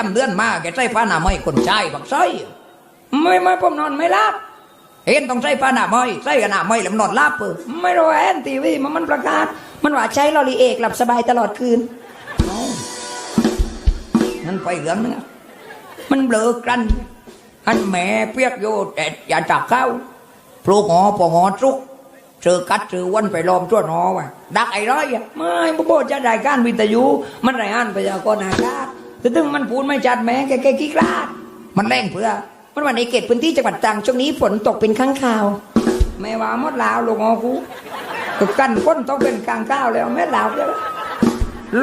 จำเดือนมาแกใส่ผ้าหนาไม้คนใชายบักใส่ไม่ไม่ผมนอนไม่รับเห็นต้องใส่ผ้าหนาไม้ใส่กันหนาไม้แล้วนอนลาบเปอไม่รู้แอนทีวีมันมันประกาศ มันว่าใช้ลอรีเอกหลับสบายตลอดคืนนั่นไปเหลืองนึงอมันเบลอกันอันแม่เปียกโยแต่อย่าจับเข้าปลูกหอปอหอจุกเจอกัดเจอวันไปลอมชั่วหนอว่ะดักไอ้ร้อยอะไม่บ่จะรายการวิทยุมันรายงานพยากรณ์อากาศ แต่ถึงมันพูดไม่ชัดแม้แกแกขี้กลาด มันแรงเพื่อมันว่าในเขตพื้นที่จังหวัดตรังช่วงนี้ฝนตกเป็นครั้งคราว ไม่ว่าหมดลาวลงอกูตึกกันฝนต้องเป็นกลางก้าวแล้วแม่ลาวแล้ว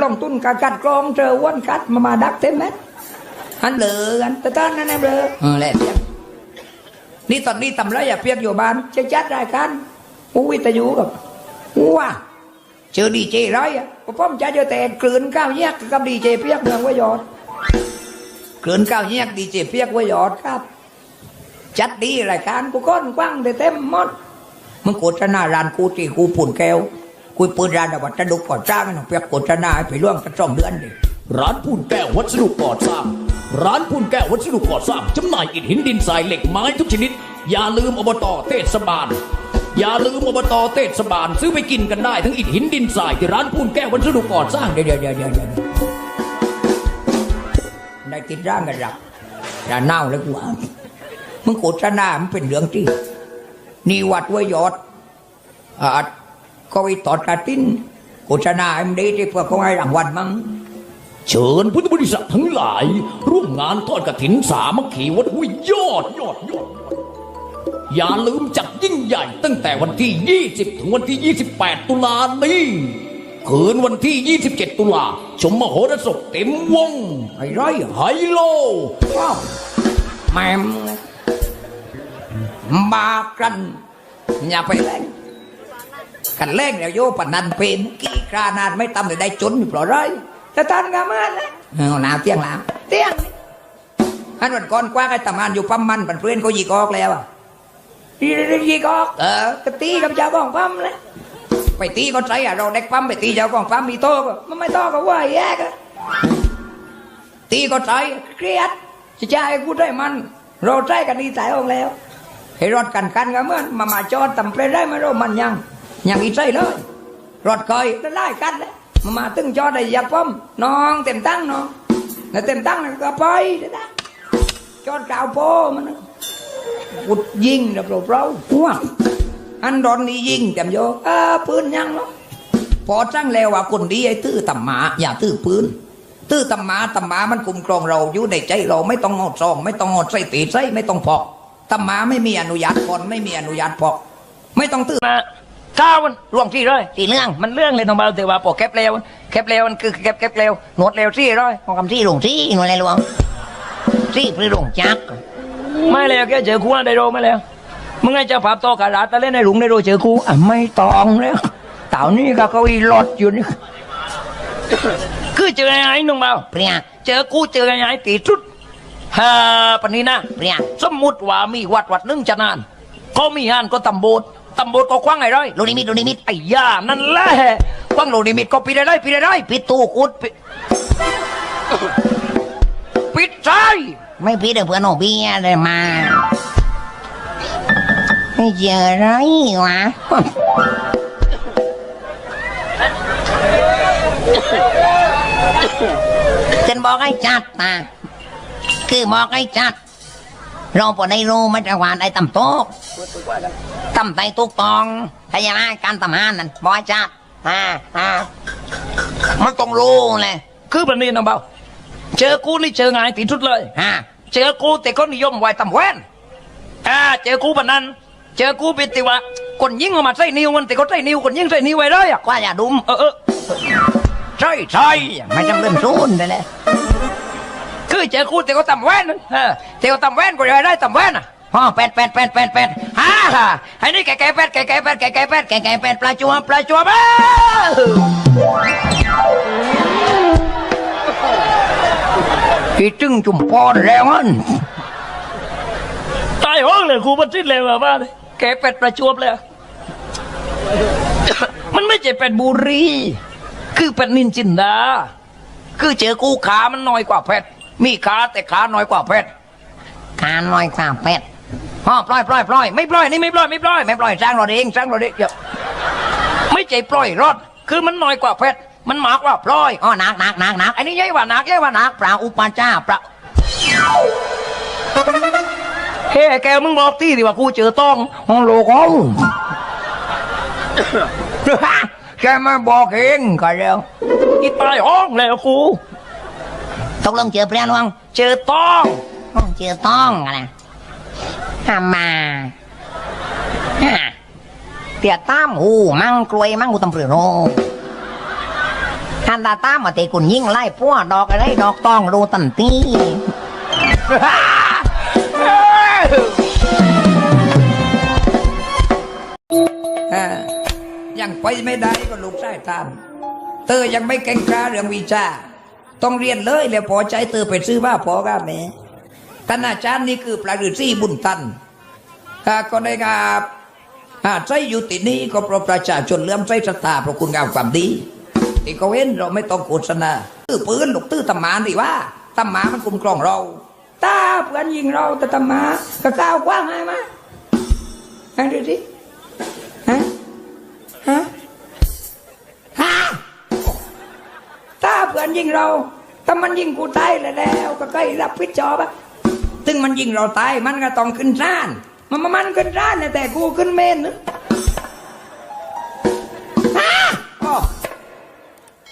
ลงทุนกากัดกรองเจออ้วันกัดมามาดักเต็มแม็ดหันเบลอกันแต่ตอนนั้นนะเบลอเออแหละเปียกนี่ตอนนี้ตำไรอย่าเปียกอยู่บ้านจะจัดรายการผู้วิทยุกับว้าเจอดีเจร้อยอะ ผมจะเจอแต่กลืนก้าวแยกกับดีเจเปียกเมืองวยอดเกินก้าวแยกดีเจเปียกวยอดครับ จัดดีรายการกูก้อนกว้างเต็มหมดมึงโฆษณาร้านกูตีกูปุ่นแก้วกูปิดร้านแต่ว่าจะดุก่อนจ้างน้องเปียกโฆษณาให้ไปร่วมกันสองเดือนดิร้านพูนแก้ววัสดุก่อสร้าง ร้านพูนแก้ววัสดุก่อสร้างจำหน่ายอิฐหินดินทรายเหล็กไม้ทุกชนิด อย่าลืมอบตเทศบาล อย่าลืมอบตเทศบาลซื้อไปกินกันได้ ทั้งอิฐหินดินทรายที่ร้านพูนแก้ววัสดุก่อสร้างเดี๋ยวเดี๋ยวเดี๋ยวเดี๋ยวเดี๋ยวได้ติดร่างกันหลักอย่าเน่าเลยกูอะมึงโฆษณามันเป็นเรื่องที่ นี่วัดไว้ยอดอ่าก็ไปตอดกระตินโฆษณาให้มันดีที่เพื่อเขาให้รางวัลมั้งเชิญพุทธบริษัททั้งหลาย ร่วมงานทอดกระถินสามัคคีวัดห้วยยอดยอดยอด อย่าลืมจัดยิ่งใหญ่ตั้งแต่วันที่ 20 ถึงวันที่ 28 ตุลานี้ คืนวันที่ 27 ตุลา ชมมโหรสพเต็มวง ไอ้ร้อยเหรอไฮโลว้าวแม่มบากัน อย่าไปแรงกันแรงแล้วโยปนันเป็นกี่ครานาดไม่ตำแต่ได้จนอยู่เปล่าไรแต่ตอนกามันนะเอาหนาวเที่ยงแล้วเตี้ยงอันวันก่อนกว้างไอ้ทำงานอยู่ปั๊มมันปันเพื่อนเขายิกออกแล้วอะ ยียีกอกเออกตีกับเจ้าของปั๊มเลยไปตีก็ใช้อะเราเด็กปั๊มไปตีเจ้าของปั๊มมีโต้ก็มันไม่โต้กับว่าแยกอะตีก็ใช้เครียดจะจ่ายกูได้มัน เราใจกันดีใจออกแล้วให้รถกันกันก็เมื่อมามาจอดตำเปรได้ไหมเรามันยังยังอีใจเลยรถเคยจะไล่กันเลยมามาตึงจอได้อยากป้อมน้องเต็มตั้งน้องแล้วเต็มตั้งก็ไปนะจอดกาวโพมัน กุดยิงเดี๋ยวเราเราว้าอันดอนนี้ยิงเต็มโยเออปืนยังเนาะพอจังแล้วว่าคนดีไอ้ตื้อตำหมาอย่าตื้อปืนตื้อตำหมาตำหมามันคุมครองเราอยู่ในใจเราไม่ต้องงอดซองไม่ต้องงอดใส่ตีใส่ไม่ต้องพอกตำหมาไม่มีอนุญาตคนไม่มีอนุญาตพอกไม่ต้องตื้อมาก้าวมันร่วงที่ร้อยสี่เรื่องมันเรื่องเลยน้องเบาแต่ว่าปกแคบเร็วแคบเร็วมันคือแคบแคบเร็วหนวดเร็วที่ร้อยของคำที่หลงที่หนวดอะไรหลวงที่พริหลงจัก ไม่แล้วแกเจอครูไดโรไม่แล้วมึงไงจะผับโตกระดาษตะเล่นในหลุมไดโรเจอครูอะไม่ตองแล้วเต่านี่ก็เก้าอี้รถอยู่นี่คือเจอไอ้น้องเบาเปรี้ยเจอกูเจอไอ้ตีชุดฮ่าปานนี้นะเปรี้ยสมมุติว่ามีวัดวัดหนึงจะนานก็มีงานก็ตำโบดตำโบดก็คว้างไอ้ร้อยลูกนิมิตลูกนิมิตไอ้ย่านั่นแหละคว้างโลนิมิตก็ปิดได้ได้ปิดได้ได้ปิดตู้กุดปิดปิดใจ ไม่ปิดเดี๋ยวเพื่อนโอพี่เลยมา ไม่เจออะไรวะฉันบอกให้จัดนะคือบอกให้จัด เราพอได้รู้มาจากวานไอ้ตำโต๊ะตำไตตุกตองพยานาการตำหานนั่นบอกให้จัดอ่าอ่ามันต้องรู้เลยคือแบบนี้นะเบาเจอกูนี่เจอไงายตีชุดเลยฮะ เจอกูแต่ก็นิยมไว้ตำแว่นอ่าเจอกูแบบนั้น เจอกูเป็นติว่าคนยิงออกมาใส่นิ้วมันแต่ก็ใส่นิ้วคนยิงใส่นิ้วไว้เลยอะกว่าอย่าดุมเออเออใช่ใช่ไม่จำเป็นซูนเลยเลยคือเจอกูแต่ก็ตำแว่นนั่นเออแต่ก็ตำแว่นก็เลยได้ตำแว่นอะพ่อเป็ดเป็ดเป็ดเป็ดเป็ดฮ่าฮ่าไอ้นี่แก่แก่เป็ดแก่แก่เป็ดแก่แก่เป็ดแกแกเป็ดปลาจวบปลาจัวบ้า ที่จึงจุ่มพอนแล้วมันตายห้องเลยครูมันสิ้นเลยว่าบ้าเลยแกเป็ดประจวบเลยมันไม่ใช่เป็ดบุรี คือเป็ดนินจินดา คือเจอกูขามันน้อยกว่าเป็ดมีขาแต่ขาน้อยกว่าเพชรการลอยกว่าเป็ดอ๋อปล่อยปล่อยปล่อยไม่ปล่อยนี่ไม่ปล่อยไม่ปล่อยไม่ปล่อยสร้างเราเองสร้างเราเองอย่าไม่ใจปล่อยรอดคือมันน้อยกว่าเพชร มันมากกว่าปล่อยอ๋อหนักหนักหนักหนักอันนี้ใหญ่กว่านักใหญ่กว่านักปลาอุปาจ้าปลาเฮ้แกมึงบอกที่ดิว่ากูเจอต้องห้องโลกเอาแกมาบอกเองก็แล้วอีตายห้องแล้วกูตกลงเจอเปลี่ยนวังเจอต้องอ๋อเจอต้องอะไรฮามาฮะเตียตามหูมั่งกลวยมั่งกูตำเปลือกโน ท่านตาตามาเตะกุนยิ่งไล่พวดอกอะไรดอกต้องรูตันตียังไปไม่ได้ก็ลูกชายตาม เตอยังไม่เก่งกล้าเรื่องวิชา ต้องเรียนเลยแล้วพอใจเตอไปซื้อว่าพอกับแม่ท่านอาจารย์นี่คือปลาฤาษีบุญตันอ่าก็ได้กาอ่าใจอยู่ตินี้ก็เพราะประชาชนเลื่อมใสศรัทธาเพราะคุณงามความดี ที่เขาเห็นเราไม่ต้องโฆษณาตื้อปืนหลูกตื้อตำมาดีว่าตำมามันคุ้มครองเราตาเพื่อนยิงเราแต่ตำมาก็ก้าวกว้างให้มาฮะดูสิฮะฮะฮะถ้าเพื่อนยิงเราถ้ามันยิงกูตายแล้วแล้วก็ใกล้รับผิดชอบอะถึงมันยิงเราตายมันก็ต้องขึ้นร้าน มันมันขึ้นร้านแต่กูขึ้นเมนนะ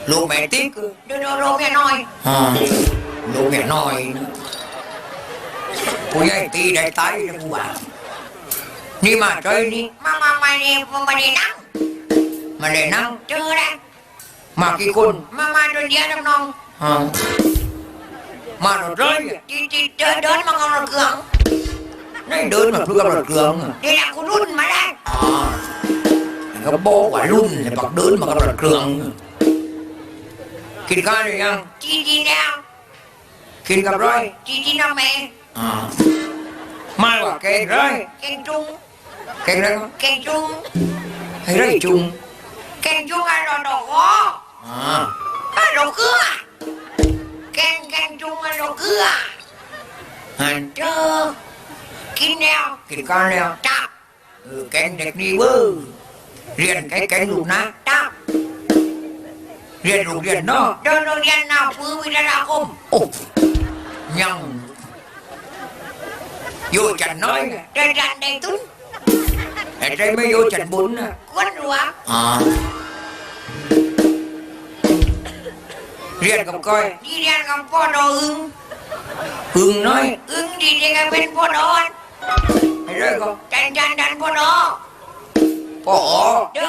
ดันเด็กตุ้นแต่ใจไม่อยู่จันบุญนะควนหัวอ่าเรียนกับก้อยดีเรียนกับพ่อดออึงหึงน้อยอึงดีเรียนกันเป็นพ่อดอนให้ได้ก็จันจั นดันพ่อดอพ่อเด้อพ่อพ่อดอนนี่ดมนั่นเจอละอ่าเรียนให้แกงลูกโตขึ้นหน่อยอยากไปไหนเลยดอ ดอขึ้นหน่อยหลังเป็นผู้ใหญ่มันพอถ้าหน่วยได้เป็นผู้ใหญ่เหมือนพ่อหน่วยทำไรกับไอ้ห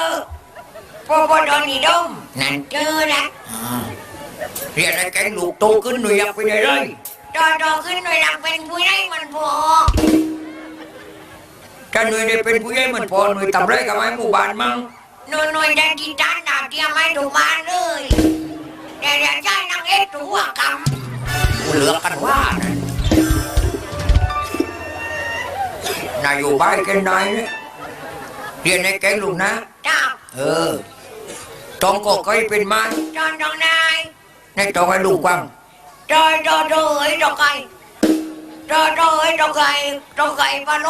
มู่บ้านมั่งหน่อยหน่อยดันกีตาร์ดาวเทียมให้ถูกบ้านเลยเดี๋ยวเดี๋ยวใจนางเอ็ดตัวกกูเหลือกันว่านะนายอยู่บ้านกันหน่อย ตองก็เคยเป็นไม้จอนจองนายในตองให้ลูกกวางดอดอดอเอ้ยดอไก่ดอดอเอ้ยดอไก่ดอไก่ปลาโล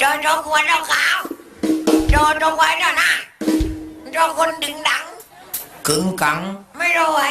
ดอดอขวดดอขาวดอดอไว้ดอหน้าดอคนดึงดังกึ่งกัง ไม่รู้ไอ้